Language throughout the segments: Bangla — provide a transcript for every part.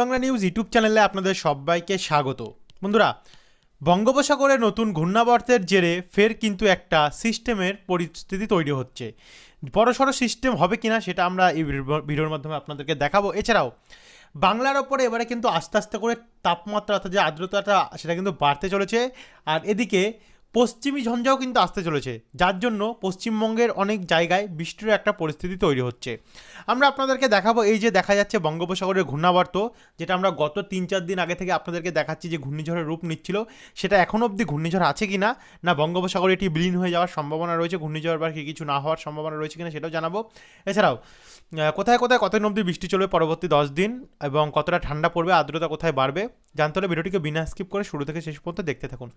বাংলা নিউজ ইউটিউব চ্যানেলে আপনাদের সবাইকে স্বাগত। বন্ধুরা, বঙ্গোপসাগরে নতুন ঘূর্ণাবর্তের জেরে ফের কিন্তু একটা সিস্টেমের পরিস্থিতি তৈরি হচ্ছে। বড়সড় সিস্টেম হবে কিনা সেটা আমরা এই ভিডিওর মাধ্যমে আপনাদেরকে দেখাবো। এছাড়াও, বাংলার ওপরে এবারে কিন্তু আস্তে আস্তে করে তাপমাত্রা অর্থাৎ যে আর্দ্রতাটা, সেটা কিন্তু বাড়তে চলেছে। আর এদিকে পশ্চিমী ঝঞ্ঝাও কিন্তু আসতে চলেছে, যার জন্য পশ্চিমবঙ্গের অনেক জায়গায় বৃষ্টির একটা পরিস্থিতি তৈরি হচ্ছে। আমরা আপনাদেরকে দেখাবো এই যে দেখা যাচ্ছে বঙ্গোপসাগরের ঘূর্ণাবর্ত, যেটা আমরা গত তিন চার দিন আগে থেকে আপনাদেরকে দেখাচ্ছি যে ঘূর্ণিঝড়ের রূপ নিচ্ছিল। সেটা এখনও অবধি ঘূর্ণিঝড় আছে কি না না বঙ্গোপসাগরে এটি বিলীন হয়ে যাওয়ার সম্ভাবনা রয়েছে, ঘূর্ণিঝড় বা কি কিছু না হওয়ার সম্ভাবনা রয়েছে কিনা সেটাও জানাব। এছাড়াও কোথায় কোথায় কতদিন অবধি বৃষ্টি চলবে পরবর্তী দশ দিন এবং কতটা ঠান্ডা পড়বে, আর্দ্রতা কোথায় বাড়বে, জানতে হলে ভিডিওটিকে বিনা স্কিপ করে শুরু থেকে শেষ পর্যন্ত দেখতে থাকুন।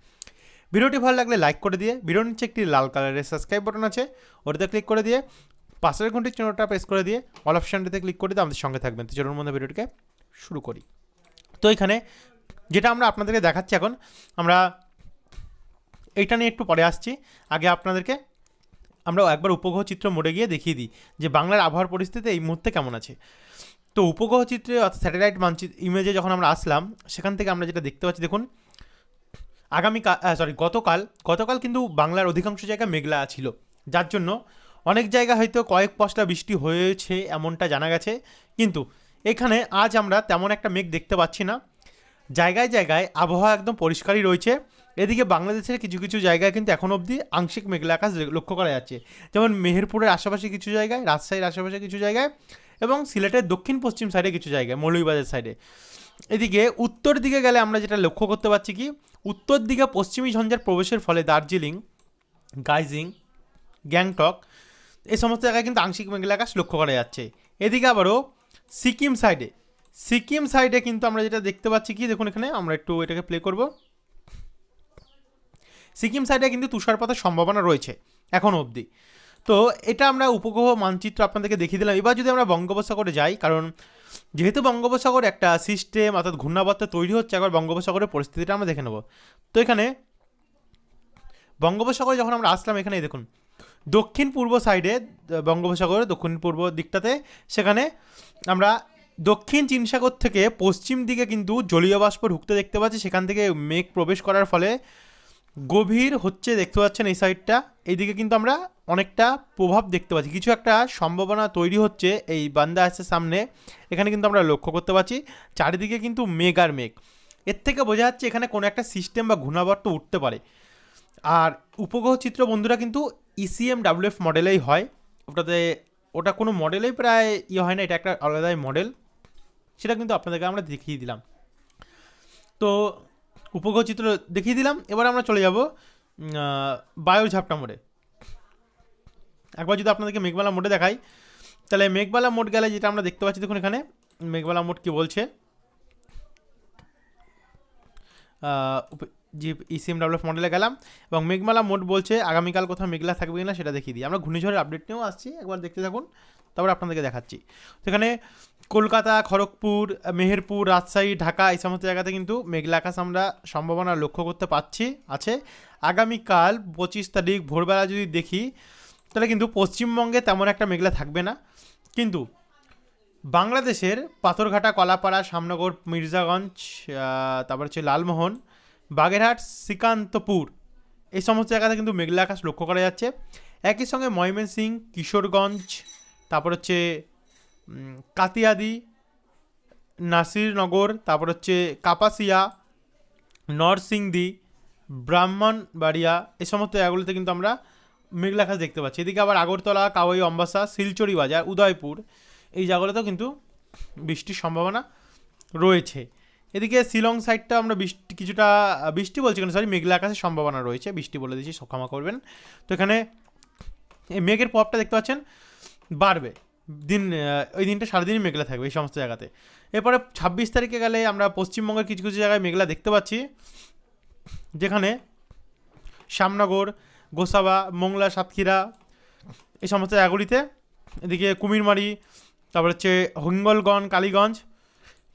ভিডিওটি ভালো লাগলে লাইক করে দিয়ে, ভিডিওর নিচে একটি লাল কালারের সাবস্ক্রাইব বাটন আছে, ওটাতে ক্লিক করে দিয়ে, পাশের ঘন্টির চিহ্নটা প্রেস করে দিয়ে অল অপশানটিতে ক্লিক করে দিয়ে আমাদের সঙ্গে থাকবেন। তো চলুন মধ্যে ভিডিওটিকে শুরু করি। তো এখানে যেটা আমরা আপনাদেরকে দেখাচ্ছি এখন, আমরা এইটা নিয়ে একটু পরে আসছি। আগে আপনাদেরকে আমরা একবার উপগ্রহ চিত্র মোড়ে গিয়ে দেখিয়ে দিই যে বাংলার আবহাওয়ার পরিস্থিতি এই মুহূর্তে কেমন আছে। তো উপগ্রহ চিত্রে অর্থাৎ স্যাটেলাইট মানচিত্র ইমেজে যখন আমরা আসলাম, সেখান থেকে আমরা যেটা দেখতে পাচ্ছি, দেখুন আগামীকাল সরি গতকাল গতকাল কিন্তু বাংলার অধিকাংশ জায়গায় মেঘলা ছিল। যার জন্য অনেক জায়গা হয়তো কয়েক পশলা বৃষ্টি হয়েছে এমনটা জানা গেছে। কিন্তু এখানে আজ আমরা তেমন একটা মেঘ দেখতে পাচ্ছি না। জায়গায় জায়গায় আবহাওয়া একদম পরিষ্কারই রয়েছে। এদিকে বাংলাদেশের কিছু কিছু জায়গায় কিন্তু এখন অবধি আংশিক মেঘলা আকাশ লক্ষ্য করা যাচ্ছে। যেমন মেহেরপুরের আশেপাশে কিছু জায়গায়, রাজশাহীর আশেপাশে কিছু জায়গায় এবং সিলেটের দক্ষিণ পশ্চিম সাইডে কিছু জায়গায়, মৌলভীবাজার সাইডে এদিকে উত্তর দিকে গেলে আমরা যেটা লক্ষ্য করতে পারছি কি উত্তর দিকে পশ্চিমী ঝঞ্ঝার প্রবেশের ফলে দার্জিলিং, গাইজিং, গ্যাংটক, এই সমস্ত জায়গায় কিন্তু আংশিক মেঘলা আকাশ লক্ষ্য করা যাচ্ছে। এদিকে আবারও সিকিম সাইডে সিকিম সাইডে কিন্তু আমরা যেটা দেখতে পাচ্ছি কি, দেখুন এখানে, আমরা একটু এটাকে প্লে করব। সিকিম সাইডে কিন্তু তুষারপাতের সম্ভাবনা রয়েছে এখনও অবধি। তো এটা আমরা উপগ্রহ মানচিত্র আপনাদেরকে দেখিয়ে দিলাম। এবার যদি আমরা বঙ্গোপসাগরে যাই, কারণ যেহেতু বঙ্গোপসাগর একটা সিস্টেম অর্থাৎ ঘূর্ণাবর্ত তৈরি হচ্ছে একবার বঙ্গোপসাগরের পরিস্থিতিটা আমরা দেখে নেব। তো এখানে বঙ্গোপসাগরে যখন আমরা আসলাম এখানে দেখুন দক্ষিণ পূর্ব সাইডে আহ, বঙ্গোপসাগর দক্ষিণ পূর্ব দিকটাতে সেখানে আমরা দক্ষিণ চীন সাগর থেকে পশ্চিম দিকে কিন্তু জলীয় বাষ্প ঢুকতে দেখতে পাচ্ছি। সেখান থেকে মেঘ প্রবেশ করার ফলে গভীর হচ্ছে দেখতে পাচ্ছেন এই সাইডটা এইদিকে কিন্তু আমরা অনেকটা প্রভাব দেখতে পাচ্ছি। কিছু একটা সম্ভাবনা তৈরি হচ্ছে এই বান্দা আসের সামনে। এখানে কিন্তু আমরা লক্ষ্য করতে পারছি, চারিদিকে কিন্তু মেঘ আর মেঘ। এর থেকে বোঝা যাচ্ছে এখানে কোনো একটা সিস্টেম বা ঘূর্ণাবর্ত উঠতে পারে। আর উপগ্রহ চিত্র বন্ধুরা কিন্তু ইসিএম ডাব্লিউএফ মডেলেই হয়। ওটাতে, ওটা কোনো মডেলেই প্রায় ইয়ে হয় না, এটা একটা আলাদাই মডেল সেটা কিন্তু আপনাদেরকে আমরা দেখিয়ে দিলাম। তো উপগ্রহ চিত্র দেখিয়ে দিলাম, এবার আমরা চলে যাব বায়ু ঝাপটা মোড়ে। একবার যদি আপনাদেরকে মেঘবালা মোড়ে দেখাই, তাহলে মেঘবালা মোড় গেলে যেটা আমরা দেখতে পাচ্ছি, দেখুন এখানে মেঘবালা মোড় কি বলছে? জি ইসিএম ডাব্লিউএফ মডেলে গেলাম, এবং মেঘমালা মোড বলছে আগামীকাল কোথাও মেঘলা থাকবে কিনা সেটা দেখিয়ে দিই। আমরা ঘূর্ণিঝড়ের আপডেট নিয়েও আসছি, একবার দেখতে থাকুন, তারপর আপনাদেরকে দেখাচ্ছি। সেখানে কলকাতা, খড়গপুর, মেহেরপুর, রাজশাহী, ঢাকা, এই সমস্ত জায়গাতে কিন্তু মেঘলা আকাশ আমরা সম্ভাবনা লক্ষ্য করতে পারছি আছে। আগামীকাল পঁচিশ তারিখ ভোরবেলা যদি দেখি, তাহলে কিন্তু পশ্চিমবঙ্গে তেমন একটা মেঘলা থাকবে না। কিন্তু বাংলাদেশের পাথরঘাটা, কলাপাড়া শ্যামনগর মির্জাগঞ্জ তারপর হচ্ছে লালমোহন, বাগেরহাট, শ্রীকান্তপুর, এই সমস্ত জায়গাতে কিন্তু মেঘলা আকাশ লক্ষ্য করা যাচ্ছে। একই সঙ্গে ময়মনসিং কিশোরগঞ্জ, তারপর হচ্ছে কাতিয়াদি, নাসিরনগর, তারপর হচ্ছে কাপাসিয়া, নরসিংদী, ব্রাহ্মণবাড়িয়া, এ সমস্ত জায়গাগুলোতে কিন্তু আমরা মেঘলা আকাশ দেখতে পাচ্ছি। এদিকে আবার আগরতলা, কাওয়াই, অম্বাসা, শিলচরি বাজার, উদয়পুর, এই জায়গাগুলোতেও কিন্তু বৃষ্টির সম্ভাবনা রয়েছে। এদিকে শিলং সাইডটা আমরা বৃষ্টি, কিছুটা, বৃষ্টি বলছি কেন? সরি মেঘলা আকাশের সম্ভাবনা রয়েছে। বৃষ্টি বলে দিচ্ছি সব ক্ষমা করবেন। তো এখানে এই মেঘের প্রভাবটা দেখতে পাচ্ছেন, বাড়বে। দিন ওই দিনটা সারাদিনই মেঘলা থাকবে এই সমস্ত জায়গাতে। এরপরে ছাব্বিশ তারিখে গেলে আমরা পশ্চিমবঙ্গের কিছু কিছু জায়গায় মেঘলা দেখতে পাচ্ছি, যেখানে শ্যামনগর, গোসাবা, মোংলা, সাতক্ষীরা, এই সমস্ত জায়গাগুলিতে, এদিকে কুমিরমারি, তারপর হচ্ছে হিঙ্গলগঞ্জ, কালীগঞ্জ,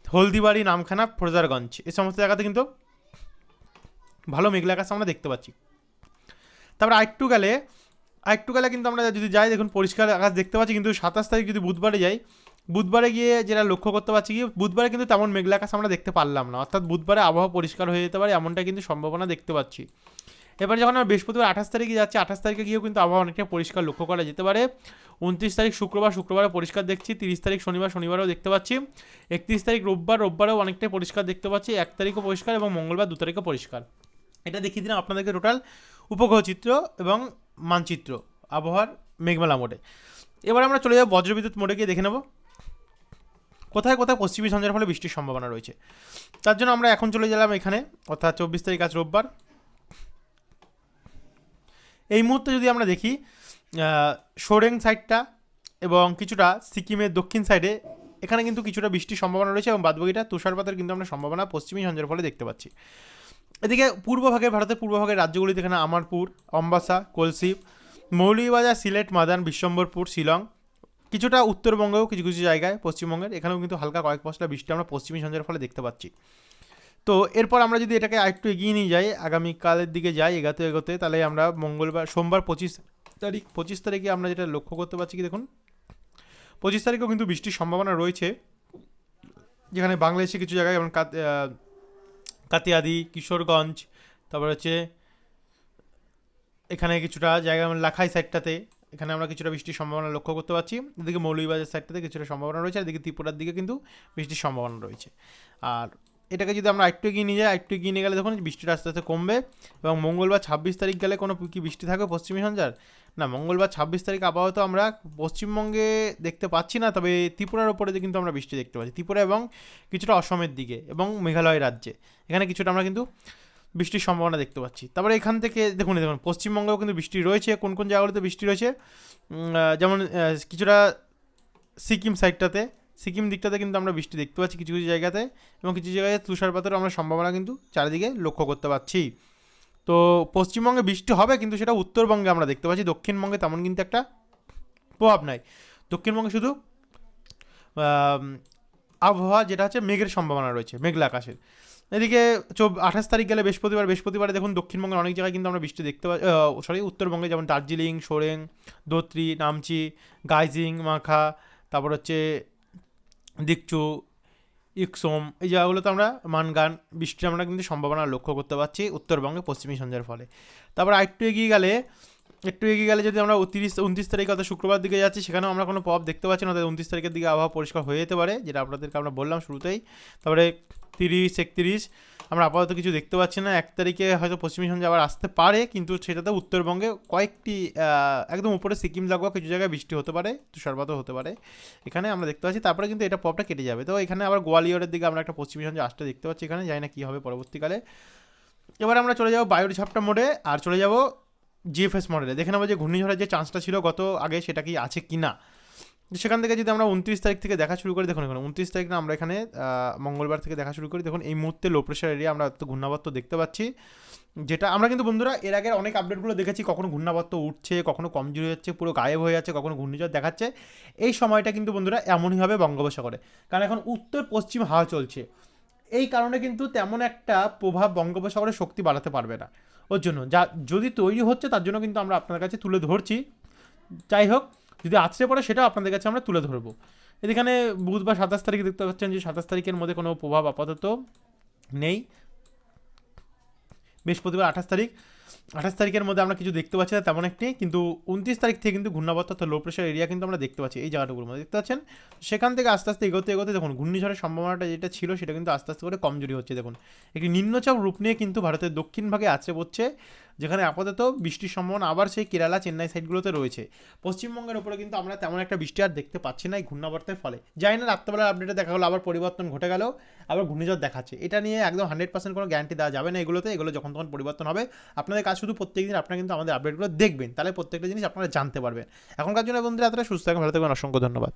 হলদিবাড়ি, নামখানা ফ্রোজারগঞ্জ এই সমস্ত জায়গাতে কিন্তু ভালো মেঘলা আকাশ আমরা দেখতে পাচ্ছি। তারপর আরেকটু গেলে আরেকটু গেলে কিন্তু আমরা যদি যাই, দেখুন পরিষ্কার আকাশ দেখতে পাচ্ছি, কিন্তু সাতাশ তারিখ যদি বুধবারে যাই, বুধবারে গিয়ে যেটা লক্ষ্য করতে পারছি কি, বুধবারে কিন্তু তেমন মেঘলা আকাশ আমরা দেখতে পারলাম না। অর্থাৎ বুধবারে আবহাওয়া পরিষ্কার হয়ে যেতে পারে এমনটা কিন্তু সম্ভাবনা দেখতে পাচ্ছি। এবার যখন আমরা বৃহস্পতিবার আঠাশ তারিখে যাচ্ছি, আঠাশ তারিখে গিয়েও কিন্তু আবহাওয়া অনেকটা পরিষ্কার লক্ষ্য করা যেতে পারে। উনত্রিশ তারিখ শুক্রবার, শুক্রবারে পরিষ্কার দেখছি, তিরিশ তারিখ শনিবার, শনিবারও দেখতে পাচ্ছি। একত্রিশ তারিখ রোববার, রোববারেও অনেকটাই পরিষ্কার দেখতে পাচ্ছি, এক তারিখও পরিষ্কার এবং মঙ্গলবার দু তারিখও পরিষ্কার। এটা দেখিয়ে দিলাম আপনাদেরকে টোটাল উপগ্রহ চিত্র এবং মানচিত্র, আবহাওয়ার মেঘমেলা মোডে। এবার আমরা চলে যাব বজ্রবিদ্যুৎ মোডে গিয়ে দেখে নেব কোথায় কোথায় পশ্চিমী ঝঞ্ঝার ফলে বৃষ্টির সম্ভাবনা রয়েছে। তার জন্য আমরা এখন চলে গেলাম এখানে, অর্থাৎ চব্বিশ তারিখ আজ রোববার। এই মুহূর্তে যদি আমরা দেখি সোরেং সাইডটা এবং কিছুটা সিকিমের দক্ষিণ সাইডে এখানে কিন্তু কিছুটা বৃষ্টির সম্ভাবনা রয়েছে এবং বাদবাকিটা তুষারপাতের কিন্তু আমরা সম্ভাবনা পশ্চিমী ঝঞ্ঝার ফলে দেখতে পাচ্ছি। এদিকে পূর্বভাগে ভারতের পূর্বভাগের রাজ্যগুলিতে এখানে আমারপুর অম্বাসা, কলসিপ, মৌলভীবাজার, সিলেট, মাদান, বিশ্বম্বরপুর, শিলং, কিছুটা উত্তরবঙ্গেও কিছু কিছু জায়গায় পশ্চিমবঙ্গের। এখানেও কিন্তু হালকা কয়েক পশলা বৃষ্টি আমরা পশ্চিমী ঝঞ্ঝার ফলে দেখতে পাচ্ছি। তো এরপর আমরা যদি এটাকে আরেকটু এগিয়ে নিয়ে যাই, আগামীকালের দিকে যাই, এগাতে এগোতে, তাহলে আমরা মঙ্গলবার, সোমবার পঁচিশ তারিখ, পঁচিশ তারিখে আমরা যেটা লক্ষ্য করতে পারছি কি দেখুন? পঁচিশ তারিখেও কিন্তু বৃষ্টির সম্ভাবনা রয়েছে। যেখানে বাংলাদেশে কিছু জায়গায় যেমন কাতিয়াদি, কিশোরগঞ্জ, তারপর হচ্ছে এখানে কিছুটা জায়গা আমরা লাখাই সাইডটাতে এখানে আমরা কিছুটা বৃষ্টির সম্ভাবনা লক্ষ্য করতে পারছি। এদিকে মৌলভীবাজার সাইডটাতে কিছুটা সম্ভাবনা রয়েছে এদিকে ত্রিপুরার দিকে কিন্তু বৃষ্টির সম্ভাবনা রয়েছে। আর এটাকে যদি আমরা একটু এগিয়ে নিয়ে যাই একটু এগিয়ে নিয়ে গেলে দেখুন বৃষ্টিটা আস্তে আস্তে কমবে এবং মঙ্গলবার ছাব্বিশ তারিখ গেলে কোনো কি বৃষ্টি থাকবে পশ্চিমী সঞ্চার না, মঙ্গলবার ছাব্বিশ তারিখ আপাতত আমরা পশ্চিমবঙ্গে দেখতে পাচ্ছি না, তবে ত্রিপুরার ওপরে কিন্তু আমরা বৃষ্টি দেখতে পাচ্ছি। ত্রিপুরা এবং কিছুটা অসমের দিকে এবং মেঘালয় রাজ্যে। এখানে কিছুটা আমরা কিন্তু বৃষ্টির সম্ভাবনা দেখতে পাচ্ছি। তারপরে এখান থেকে দেখুন দেখুন, পশ্চিমবঙ্গেও কিন্তু বৃষ্টি রয়েছে, কোন কোন জায়গাগুলোতে বৃষ্টি রয়েছে? যেমন কিছুটা সিকিম সাইডটাতে সিকিম দিকটাতে কিন্তু আমরা বৃষ্টি দেখতে পাচ্ছি কিছু কিছু জায়গাতে এবং কিছু জায়গায় তুষারপাতের আমরা সম্ভাবনা কিন্তু চারিদিকে লক্ষ্য করতে পারছি তো পশ্চিমবঙ্গে বৃষ্টি হবে কিন্তু সেটা উত্তরবঙ্গে আমরা দেখতে পাচ্ছি। দক্ষিণবঙ্গে তেমন কিন্তু একটা প্রভাব নাই। দক্ষিণবঙ্গে শুধু আবহাওয়া যেটা হচ্ছে মেঘের সম্ভাবনা রয়েছে, মেঘলা আকাশের। এদিকে চব, আঠাশ তারিখ গেলে বৃহস্পতিবার, বৃহস্পতিবারে দেখুন দক্ষিণবঙ্গের অনেক জায়গায় কিন্তু আমরা বৃষ্টি দেখতে পাই সরি উত্তরবঙ্গে যেমন দার্জিলিং, সোরেং দোত্রি নামচি, গাইজিং, মাখা, তারপর হচ্ছে দিকচু ইকসোম, এই জায়গাগুলোতে আমরা মান, গান বৃষ্টির আমরা কিন্তু সম্ভাবনা লক্ষ্য করতে পারছি উত্তরবঙ্গে পশ্চিমী সন্ধ্যার ফলে। তারপর আরেকটু এগিয়ে গেলে একটু এগিয়ে গেলে যদি আমরা তিরিশ, উনত্রিশ তারিখ অর্থাৎ শুক্রবার দিকে যাচ্ছি, সেখানেও আমরা কোনো প্রভাব দেখতে পাচ্ছি না। অর্থাৎ উনত্রিশ তারিখের দিকে আবহাওয়া পরিষ্কার হয়ে যেতে পারে, যেটা আপনাদেরকে আমরা বললাম শুরুতেই। তারপরে তিরিশ, একত্রিশ, আমরা আপাতত কিছু দেখতে পাচ্ছি না। এক তারিখে হয়তো পশ্চিমী সন্ধ্যা আবার আসতে পারে, কিন্তু সেটাতে উত্তরবঙ্গে কয়েকটি একদম উপরে সিকিম লাগোয়া কিছু জায়গায় বৃষ্টি হতে পারে তুষারপাতও হতে পারে। এখানে আমরা দেখতে পাচ্ছি, তারপরে কিন্তু এটা প্রভাবটা কেটে যাবে। তো এখানে আবার গোয়ালিয়রের দিকে আমরা একটা পশ্চিমী সন্ধ্যা আসতে দেখতে পাচ্ছি এখানে, জানি না কী হবে পরবর্তীকালে। এবার আমরা চলে যাব বায়ুর ঝাপটা মোডে, আর চলে যাব জিএফএস মডেলে। দেখে নেব যে ঘূর্ণিঝড়ের যে চান্সটা ছিল গত আগে, সেটা কি আছে কি না সেখান থেকে যদি আমরা উনত্রিশ তারিখ থেকে দেখা শুরু করি, দেখুন এখানে উনত্রিশ তারিখ না আমরা এখানে মঙ্গলবার থেকে দেখা শুরু করি। দেখুন, এই মুহূর্তে লো প্রেশার এরিয়া আমরা তো ঘূর্ণাবর্ত দেখতে পাচ্ছি। যেটা আমরা কিন্তু বন্ধুরা এর আগের অনেক আপডেটগুলো দেখেছি, কখনো ঘূর্ণাবর্ত উঠছে, কখনো কমজোরি হচ্ছে পুরো গায়েব হয়ে যাচ্ছে, কখনো ঘূর্ণিঝড় দেখাচ্ছে। এই সময়টা কিন্তু বন্ধুরা এমনই হবে বঙ্গোপসাগরে। কারণ এখন উত্তর পশ্চিম হাওয়া চলছে। এই কারণে কিন্তু তেমন একটা প্রভাব বঙ্গোপসাগরে শক্তি বাড়াতে পারবে না। ওর জন্য যা, যদি তৈরি হচ্ছে তার জন্য কিন্তু আমরা আপনার কাছে তুলে ধরছি। যাই হোক, যদি আছড়ে পড়ে সেটাও আপনাদের কাছে আমরা তুলে ধরবো। এখানে বুধবার সাতাশ তারিখে দেখতে পাচ্ছেন যে সাতাশ তারিখের মধ্যে কোনো প্রভাব আপাতত নেই। বৃহস্পতিবার আঠাশ তারিখ। আঠাশ তারিখের মধ্যে আমরা কিছু দেখতে পাচ্ছি না, তেমন একটি কিন্তু উনত্রিশ তারিখ থেকে কিন্তু ঘূর্ণাবর্ত অর্থাৎ লো প্রেশার এরিয়া কিন্তু আমরা দেখতে পাচ্ছি এই জায়গাটুকুর মধ্যে। দেখতে পাচ্ছেন? সেখান থেকে আস্তে আস্তে এগোতে এগোতে দেখুন, ঘূর্ণিঝড়ের সম্ভাবনাটা যেটা ছিল সেটা কিন্তু আস্তে আস্তে করে কমজোরি হচ্ছে। দেখুন, একটি নিম্নচাপ রূপ নিয়ে কিন্তু ভারতের দক্ষিণ ভাগে আছে পড়ছে। যেখানে আপাতত বৃষ্টির সম্ভাবনা আবার সেই কেরালা চেন্নাই সাইডগুলোতে রয়েছে। পশ্চিমবঙ্গের উপরে কিন্তু আমরা তেমন একটা বৃষ্টি আর দেখতে পাচ্ছি না এই ঘূর্ণাবর্তের ফলে। জানি না, রাত্রেবেলার আপডেটে দেখা হলো, আবার পরিবর্তন ঘটে গেল, আবার ঘূর্ণিঝড় দেখাচ্ছে। এটা নিয়ে একদম হান্ড্রেড পার্সেন্ট কোনো গ্যারান্টি দেওয়া যাবে না এগুলোতে। এগুলো যখন তখন পরিবর্তন হবে, আপনাদের কাজ শুধু প্রত্যেকদিন আপনারা কিন্তু আমাদের আপডেটগুলো দেখবেন। তাহলে প্রত্যেকটা জিনিস আপনারা জানতে পারবেন। এখনকার জন্য বন্ধুরা, এতটা। সুস্থ থাকবেন ভালো থাকবেন অসংখ্য ধন্যবাদ।